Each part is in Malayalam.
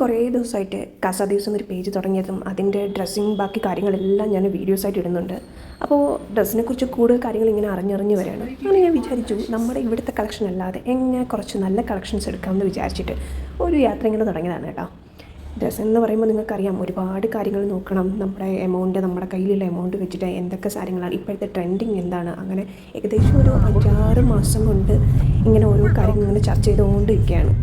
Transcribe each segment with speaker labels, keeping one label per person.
Speaker 1: കുറേ ദിവസമായിട്ട് കാസാ ദിവസം എന്നൊരു പേജ് തുടങ്ങിയതും അതിന്റെ ഡ്രസ്സിങ് ബാക്കി കാര്യങ്ങളെല്ലാം ഞാൻ വീഡിയോസായിട്ട് ഇടുന്നുണ്ട്. അപ്പോൾ ഡ്രസ്സിനെ കുറിച്ച് കൂടുതൽ കാര്യങ്ങൾ ഇങ്ങനെ അറിഞ്ഞറിഞ്ഞ് വരികയാണ്. അങ്ങനെ ഞാൻ വിചാരിച്ചു നമ്മുടെ ഇവിടുത്തെ കളക്ഷൻ അല്ലാതെ എങ്ങനെ കുറച്ച് നല്ല കളക്ഷൻസ് എടുക്കാമെന്ന് വിചാരിച്ചിട്ട് ഒരു യാത്ര ഇങ്ങനെ തുടങ്ങിയതാണ് കേട്ടോ. ഡ്രസ്സ് എന്ന് പറയുമ്പോൾ നിങ്ങൾക്കറിയാം ഒരുപാട് കാര്യങ്ങൾ നോക്കണം. നമ്മുടെ എമൗണ്ട് നമ്മുടെ കയ്യിലുള്ള എമൗണ്ട് വെച്ചിട്ട് എന്തൊക്കെ കാര്യങ്ങളാണ് ഇപ്പോഴത്തെ ട്രെൻഡിങ് എന്താണ്? അങ്ങനെ ഏകദേശം ഒരു അഞ്ചാറ് മാസം കൊണ്ട് ഇങ്ങനെ ഓരോ കാര്യങ്ങൾ ഇങ്ങനെ ചർച്ച ചെയ്തുകൊണ്ടിരിക്കുകയാണ്.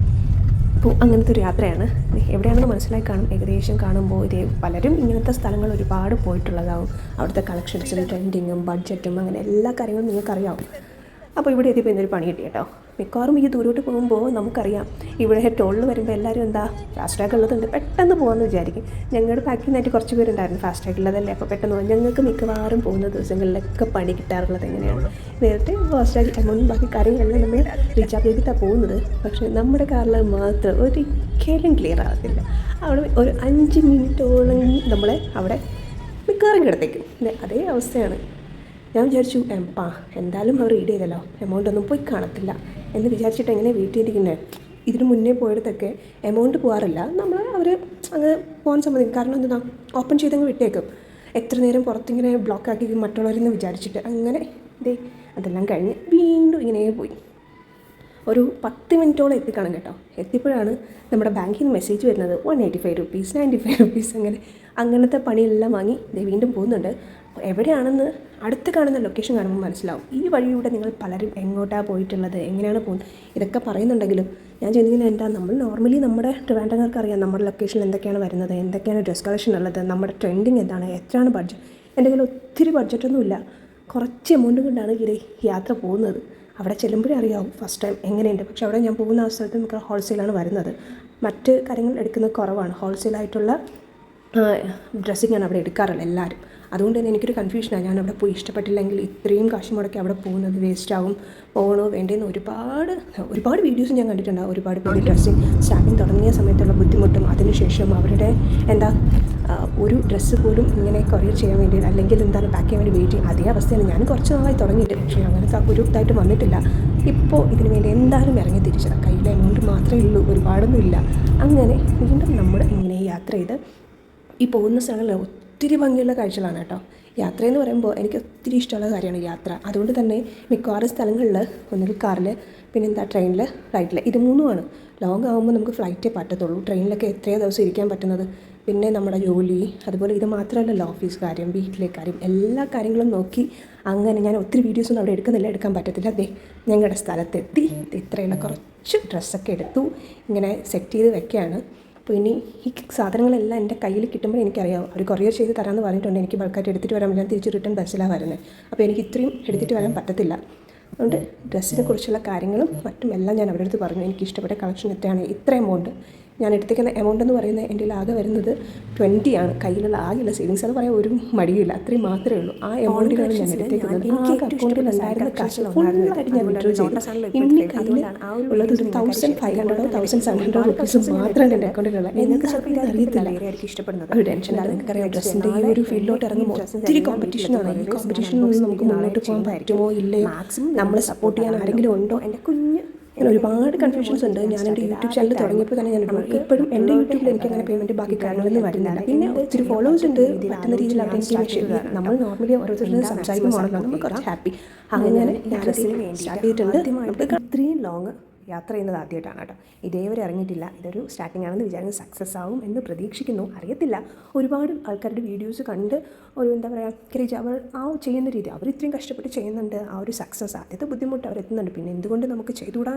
Speaker 1: അപ്പോൾ അങ്ങനത്തെ ഒരു യാത്രയാണ്. എവിടെയാണെന്ന് മനസ്സിലായി കാണും. ഏകദേശം കാണുമ്പോൾ ഇതേ പലരും ഇങ്ങനത്തെ സ്ഥലങ്ങൾ ഒരുപാട് പോയിട്ടുള്ളതാവും. അവിടുത്തെ കളക്ഷൻസും ട്രെൻഡിങ്ങും ബഡ്ജറ്റും അങ്ങനെ എല്ലാ കാര്യങ്ങളും നിങ്ങൾക്കറിയാവും. അപ്പോൾ ഇവിടെ എത്തിയപ്പോൾ എന്തൊരു പണി കിട്ടി കേട്ടോ. മിക്കവാറും ഈ ദൂരോട്ട് പോകുമ്പോൾ നമുക്കറിയാം ഇവിടെ ടോളിൽ വരുമ്പോൾ എല്ലാവരും എന്താ ഫാസ്റ്റ് ഉള്ളതുണ്ട്. പെട്ടെന്ന് പോകാമെന്ന് വിചാരിക്കും. ഞങ്ങളുടെ പാക്കിൽ നിന്നായിട്ട് കുറച്ച് പേരുണ്ടായിരുന്നു ഫാസ്റ്റ് ഉള്ളതല്ലേ? അപ്പോൾ പെട്ടെന്ന് പോകാം. ഞങ്ങൾക്ക് മിക്കവാറും പോകുന്ന ദിവസങ്ങളിലൊക്കെ പണി കിട്ടാറുള്ളത് എങ്ങനെയാണ്? നേരത്തെ ഫാസ്റ്റ് എമൗണ്ട് ബാക്കി കാര്യങ്ങളെല്ലാം നമ്മൾ റീചാർജ് ചെയ്തിട്ടാണ് പോകുന്നത്. പക്ഷേ നമ്മുടെ കാറിൽ മാത്രം ഒരിക്കലും ക്ലിയർ ആകത്തില്ല. അവിടെ ഒരു അഞ്ച് മിനിറ്റോളം നമ്മളെ അവിടെ മിക്കവാറും കിടത്തേക്കും അതേ അവസ്ഥയാണ്. ഞാൻ വിചാരിച്ചു എംപാ എന്തായാലും അവർ റീഡ് ചെയ്തല്ലോ. എമൗണ്ട് ഒന്നും പോയി കാണത്തില്ല. എന്ന് വിചാരിച്ചിട്ട് എങ്ങനെ വീട്ടിലിരിക്കുന്നത് ഇതിന് മുന്നേ പോയിടത്തൊക്കെ എമൗണ്ട് പോകാറില്ല നമ്മൾ അവർ അങ്ങ് പോകാൻ സമ്മതിക്കും. കാരണം എന്താ ഓപ്പൺ ചെയ്തങ്ങ് വിട്ടേക്കും. എത്ര നേരം പുറത്തിങ്ങനെ ബ്ലോക്കാക്കി മറ്റുള്ളവരെന്ന് വിചാരിച്ചിട്ട്. അങ്ങനെ ദേ അതെല്ലാം കഴിഞ്ഞ് വീണ്ടും ഇങ്ങനെ പോയി. ഒരു പത്ത് മിനിറ്റോളം എത്തിക്കണം കേട്ടോ. എത്തിയപ്പോഴാണ് നമ്മുടെ ബാങ്കിൽ നിന്ന് മെസ്സേജ് വരുന്നത് one eighty five rupees ninety five rupees അങ്ങനെ. അങ്ങനത്തെ പണിയെല്ലാം വാങ്ങി ദേ വീണ്ടും പോകുന്നുണ്ട്. എവിടെയാണെന്ന് അടുത്ത് കാണുന്ന ലൊക്കേഷൻ കാണുമ്പോൾ മനസ്സിലാവും. ഈ വഴിയിലൂടെ നിങ്ങൾ പലരും എങ്ങോട്ടാണ് പോയിട്ടുള്ളത് എങ്ങനെയാണ് പോകുന്നത് ഇതൊക്കെ പറയുന്നുണ്ടെങ്കിലും ഞാൻ ചെയ്യുന്നതിന് എന്താ നമ്മൾ നോർമലി നമ്മുടെ ട്രിവാൻഡ്രങ്ങൾക്ക് അറിയാം നമ്മുടെ ലൊക്കേഷനിൽ എന്തൊക്കെയാണ് വരുന്നത് എന്തൊക്കെയാണ് ഡ്രസ് കളക്ഷൻ ഉള്ളത് നമ്മുടെ ട്രെൻഡിങ് എന്താണ് എത്രയാണ് ബഡ്ജറ്റ് എന്റെ കയ്യിൽ ഒത്തിരി ബഡ്ജറ്റൊന്നുമില്ല കുറച്ച് എമൗണ്ട് കൊണ്ടാണ് ഈ യാത്ര പോകുന്നത്. അവിടെ ചെല്ലുമ്പോഴേ അറിയാവും ഫസ്റ്റ് ടൈം എങ്ങനെയുണ്ട്. പക്ഷേ അവിടെ ഞാൻ പോകുന്ന ആ സ്ഥലത്ത് നമുക്ക് ഹോൾസെയിലാണ് വരുന്നത്. മറ്റ് കാര്യങ്ങൾ എടുക്കുന്നത് കുറവാണ്. ഹോൾസെയിലായിട്ടുള്ള ഡ്രസ്സിങ്ങാണ് അവിടെ എടുക്കാറുള്ളത് എല്ലാവരും. അതുകൊണ്ട് തന്നെ എനിക്കൊരു കൺഫ്യൂഷനാണ് ഞാൻ അവിടെ പോയി ഇഷ്ടപ്പെട്ടില്ലെങ്കിൽ ഇത്രയും കാശ് മുടക്കി അവിടെ പോകുന്നത് വേസ്റ്റ് ആവും പോകണോ വേണ്ടേന്ന് ഒരുപാട് ഒരുപാട് വീഡിയോസ് ഞാൻ കണ്ടിട്ടുണ്ട്. ഒരുപാട് പേര് ഡ്രസ്സിങ് സ്റ്റാർട്ടിങ് തുടങ്ങിയ സമയത്തുള്ള ബുദ്ധിമുട്ടും അതിനുശേഷം അവരുടെ എന്താ ഒരു ഡ്രസ്സ് പോലും ഇങ്ങനെ കൊറിയർ ചെയ്യാൻ വേണ്ടി അല്ലെങ്കിൽ എന്താണ് പാക്ക് ചെയ്യാൻ വേണ്ടി വെയിറ്റ് ചെയ്യും. അതേ അവസ്ഥയാണ്. ഞാൻ കുറച്ച് നാളായി തുടങ്ങിയിട്ട്. പക്ഷേ അങ്ങനത്തെ ഒരു ഇതായിട്ട് വന്നിട്ടില്ല. ഇപ്പോൾ ഇതിന് വേണ്ടി എന്തായാലും ഇറങ്ങി തിരിച്ചത് കയ്യിലെ എമൗണ്ട് മാത്രമേ ഉള്ളൂ. ഒരുപാടൊന്നും ഇല്ല. അങ്ങനെ വീണ്ടും നമ്മൾ ഇങ്ങനെ യാത്ര ചെയ്ത് ഈ പോകുന്ന സ്ഥലങ്ങളിൽ ഒത്തിരി ഭംഗിയുള്ള കാഴ്ചകളാണ് കേട്ടോ. യാത്ര എന്ന് പറയുമ്പോൾ എനിക്ക് ഒത്തിരി ഇഷ്ടമുള്ള കാര്യമാണ് യാത്ര. അതുകൊണ്ട് തന്നെ മിക്കവാറും സ്ഥലങ്ങളിൽ ഒന്നുകിൽ കാറിൽ പിന്നെ എന്താ ട്രെയിനിൽ ഫ്ലൈറ്റിൽ ഇത് മൂന്നുമാണ്. ലോങ് ആകുമ്പോൾ നമുക്ക് ഫ്ലൈറ്റേ പറ്റത്തുള്ളൂ. ട്രെയിനിലൊക്കെ എത്രയോ ദിവസം ഇരിക്കാൻ പറ്റുന്നത്? പിന്നെ നമ്മുടെ ജോലി അതുപോലെ ഇത് മാത്രമല്ലല്ലോ ഓഫീസ് കാര്യം വീട്ടിലെ കാര്യം എല്ലാ കാര്യങ്ങളും നോക്കി അങ്ങനെ ഞാൻ ഒത്തിരി വീഡിയോസൊന്നും അവിടെ എടുക്കുന്നില്ല എടുക്കാൻ പറ്റത്തില്ല. അതെ ഞങ്ങളുടെ സ്ഥലത്തെത്തി. ഇത്രയുള്ള കുറച്ച് ഡ്രസ്സൊക്കെ എടുത്തു. ഇങ്ങനെ സെറ്റ് ചെയ്ത് വെക്കുകയാണ് അപ്പോൾ ഇനി ഈ സാധനങ്ങളെല്ലാം എന്റെ കയ്യിൽ കിട്ടുമ്പോൾ എനിക്കറിയാം അവർ കൊറിയർ ചെയ്ത് തരാമെന്ന് പറഞ്ഞിട്ടുണ്ട്. എനിക്ക് ബൾക്കായിട്ട് എടുത്തിട്ട് വരാൻ ഞാൻ തിരിച്ച് റിട്ടേൺ ബസ്സിലാണ് വരുന്നത് അപ്പോൾ എനിക്ക് ഇത്രയും എടുത്തിട്ട് വരാൻ പറ്റത്തില്ല. അതുകൊണ്ട് ഡ്രസ്സിനെ കുറിച്ചുള്ള കാര്യങ്ങളും മറ്റും എല്ലാം ഞാൻ അവരുടെ പറഞ്ഞു. എനിക്ക് ഇഷ്ടപ്പെട്ട കളക്ഷൻ എത്രയാണ് ഇത്ര എമൗണ്ട് ഞാൻ എടുത്തേക്കുന്ന എമൗണ്ട് എന്ന് പറയുന്നത് എന്റെ ആകെ വരുന്നത് ട്വന്റി ആണ്. കയ്യിലുള്ള ആകെയുള്ള സേവിങ്സ് എന്ന് പറയാൻ ഒരു മടിയില്ല അത്രയും മാത്രമേ ഉള്ളൂ. ആ എമൗണ്ടിലാണ് ഞാൻ എടുത്തേക്കുന്നത്. എനിക്ക് അക്കൗണ്ടിൽ ഉണ്ടായിരുന്ന കാശ് ഫുള്ളായിട്ട് ഞാൻ വിഡ്രോ ചെയ്തു എന്റെ കയ്യിൽ ഉള്ളത് ഒരു തൗസൻഡ് ഫൈവ് ഹൺഡ്രഡോ തൗസൻഡ് സെവൻ ഹൺഡ്രഡ് റുപ്പീസ് മാത്രമാണ് എന്റെ അക്കൗണ്ടിലുള്ള എനിക്ക് ചിലപ്പോൾ ഇത് അറിയത്തില്ല. ഒരു ടെൻഷൻ നിങ്ങൾക്കറിയാം ഡ്രസ്സിന്റെ ഈ ഒരു ഫീൽഡിലോട്ട് ഇറങ്ങുമ്പോൾ ഒത്തിരി കോമ്പറ്റീഷനാണ് ഈ കോമ്പറ്റീഷനിൽ നമുക്ക് മുന്നോട്ട് പോകാൻ പറ്റുമോ? ഇല്ലയോ? നമ്മളെ സപ്പോർട്ട് ചെയ്യാൻ ആരെങ്കിലും ഉണ്ടോ? എന്റെ കുഞ്ഞ് ഇങ്ങനെ ഒരുപാട് കൺഫ്യൂഷൻസ് ഉണ്ട്. ഞാൻ എന്റെ യൂട്യൂബ് ചാനൽ തുടങ്ങിയപ്പോൾ തന്നെ ഞാൻ ഒരുപാട് ഇപ്പോഴും എന്റെ യൂട്യൂബിൽ എനിക്ക് അങ്ങനെ പേയ്മെന്റ് ബാക്കി കാര്യങ്ങളൊന്നും വരുന്നില്ല. പിന്നെ ഒത്തിരി ഫോളോവേഴ്സ് ഉണ്ട്. പറ്റുന്ന രീതിയിൽ അവർ ശരി നമ്മൾ നോർമലി ഓരോരുത്തരും സംസാരിക്കുമ്പോഴാണല്ലോ നമുക്ക് കുറച്ച് ഹാപ്പി അങ്ങനെ ഞാൻ സ്റ്റാർട്ട് ചെയ്തിട്ടുണ്ട്. നമുക്ക് ഇത്രയും ലോങ് യാത്ര ചെയ്യുന്നത് ആദ്യമായിട്ടാണ് കേട്ടോ. ഇതേവരെ ഇറങ്ങിയിട്ടില്ല. ഇതൊരു സ്റ്റാർട്ടിംഗ് ആണെന്ന് വിചാരിച്ച് സക്സസ് ആവും എന്ന് പ്രതീക്ഷിക്കുന്നു. അറിയത്തില്ല. ഒരുപാട് ആൾക്കാരുടെ വീഡിയോസ് കണ്ട് ഒരു എന്താ പറയുക ക്രേജ് അവർ ആ ചെയ്യുന്ന രീതി. അവർ ഇത്രയും കഷ്ടപ്പെട്ട് ചെയ്യുന്നുണ്ട്. ആ ഒരു സക്സസ് ആദ്യത്തെ ബുദ്ധിമുട്ട് അവർ എത്തുന്നുണ്ട് പിന്നെ എന്തുകൊണ്ട് നമുക്ക് ചെയ്തുകൂടാ